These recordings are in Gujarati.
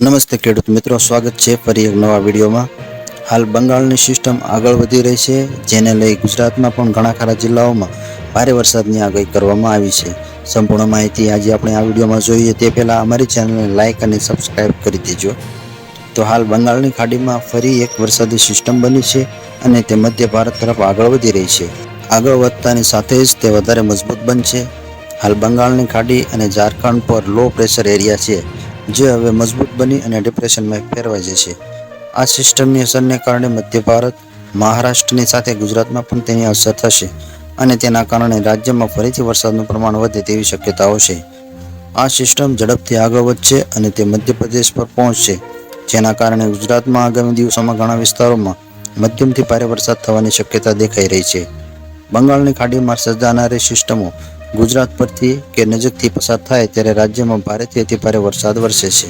નમસ્તે ખેડૂત મિત્રો, સ્વાગત છે ફરી એક નવા વિડીયોમાં. હાલ બંગાળની સિસ્ટમ આગળ વધી રહી છે, જેને લઈ ગુજરાતમાં પણ ઘણા ખરા જિલ્લાઓમાં ભારે વરસાદની આગાહી કરવામાં આવી છે. સંપૂર્ણ માહિતી આજે આપણે આ વિડીયોમાં જોઈએ. તે પહેલાં અમારી ચેનલને લાઇક અને સબસ્ક્રાઇબ કરી દેજો. તો હાલ બંગાળની ખાડીમાં ફરી એક વરસાદી સિસ્ટમ બની છે અને તે મધ્ય ભારત તરફ આગળ વધી રહી છે. આગળ વધતાની સાથે જ તે વધારે મજબૂત બનશે. હાલ બંગાળની ખાડી અને ઝારખંડ પર લો પ્રેશર એરિયા છે. જે હવે મજબૂત બની અને ડિપ્રેશનમાં ફેરવાઈ જશે આ સિસ્ટમની અસરને કારણે મધ્ય ભારત, મહારાષ્ટ્રની સાથે ગુજરાતમાં પણ તેની અસર થશે અને તેના કારણે રાજ્યમાં ફરીથી વરસાદનું પ્રમાણ વધે તેવી શક્યતાઓ છે. આ સિસ્ટમ ઝડપથી આગળ વધશે અને તે મધ્યપ્રદેશ પર પહોંચશે, જેના કારણે ગુજરાતમાં આગામી દિવસોમાં ઘણા વિસ્તારોમાં મધ્યમથી ભારે વરસાદ થવાની શક્યતા દેખાઈ રહી છે. બંગાળની ખાડીમાં સર્જાનારી સિસ્ટમો ગુજરાત પરથી કે નજીકથી પસાર થાય ત્યારે રાજ્યમાં ભારેથી અતિ ભારે વરસાદ વરસે છે.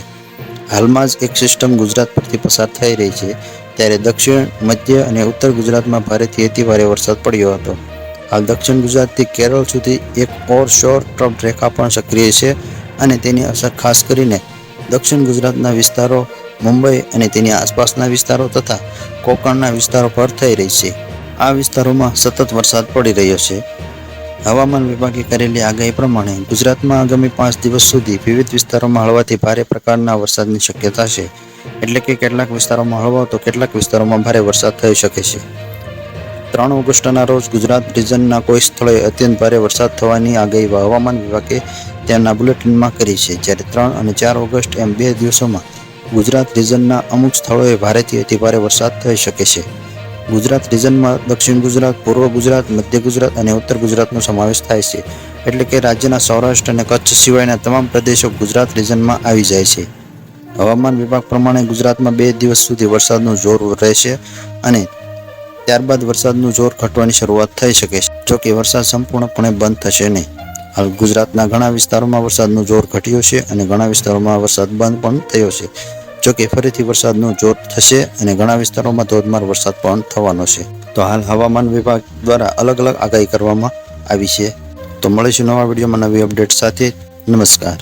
હાલમાં જ એક સિસ્ટમ ગુજરાત પરથી પસાર થઈ રહી છે, ત્યારે દક્ષિણ, મધ્ય અને ઉત્તર ગુજરાતમાં ભારેથી અતિ ભારે વરસાદ પડ્યો હતો. હાલ દક્ષિણ ગુજરાતથી કેરળ સુધી એક ઓર શોર ટ્રમ્પ રેખા પણ સક્રિય છે અને તેની અસર ખાસ કરીને દક્ષિણ ગુજરાતના વિસ્તારો, મુંબઈ અને તેની આસપાસના વિસ્તારો તથા કોંકણના વિસ્તારો પર થઈ રહી છે. આ વિસ્તારોમાં સતત વરસાદ પડી રહ્યો છે. હવામાન વિભાગે કરેલી આગાહી પ્રમાણે ગુજરાતમાં આગામી પાંચ દિવસ સુધી વિવિધ વિસ્તારોમાં હળવાથી ભારે પ્રકારના વરસાદની શક્યતા છે. એટલે કે કેટલાક વિસ્તારોમાં હળવો તો કેટલાક વિસ્તારોમાં ભારે વરસાદ થઈ શકે છે. ત્રણ ઓગસ્ટના રોજ ગુજરાત રિજનના કોઈ સ્થળે અત્યંત ભારે વરસાદ થવાની આગાહી હવામાન વિભાગે તેમના બુલેટિનમાં કરી છે. જ્યારે ત્રણ અને ચાર ઓગસ્ટ એમ બે દિવસોમાં ગુજરાત રિજનના અમુક સ્થળોએ ભારેથી અતિ ભારે વરસાદ થઈ શકે છે. ગુજરાત રિજનમાં દક્ષિણ ગુજરાત, પૂર્વ ગુજરાત, મધ્ય ગુજરાત અને ઉત્તર ગુજરાતનો સમાવેશ થાય છે. એટલે કે રાજ્યના સૌરાષ્ટ્ર અને કચ્છ સિવાયના તમામ પ્રદેશો ગુજરાત રિજનમાં આવી જાય છે. હવામાન વિભાગ પ્રમાણે ગુજરાતમાં બે દિવસ સુધી વરસાદનું જોર રહેશે અને ત્યારબાદ વરસાદનું જોર ઘટવાની શરૂઆત થઈ શકે છે. જોકે વરસાદ સંપૂર્ણપણે બંધ થશે નહીં. હાલ ગુજરાતના ઘણા વિસ્તારોમાં વરસાદનું જોર ઘટ્યો છે અને ઘણા વિસ્તારોમાં વરસાદ બંધ પણ થયો છે. જોકે ફરીથી વરસાદનું જોર થશે અને ઘણા વિસ્તારોમાં ધોધમાર વરસાદ પણ થવાનો છે. તો હાલ હવામાન વિભાગ દ્વારા અલગ અલગ આગાહી કરવામાં આવી છે. તો મળીશું નવા વિડીયોમાં નવી અપડેટ સાથે. નમસ્કાર.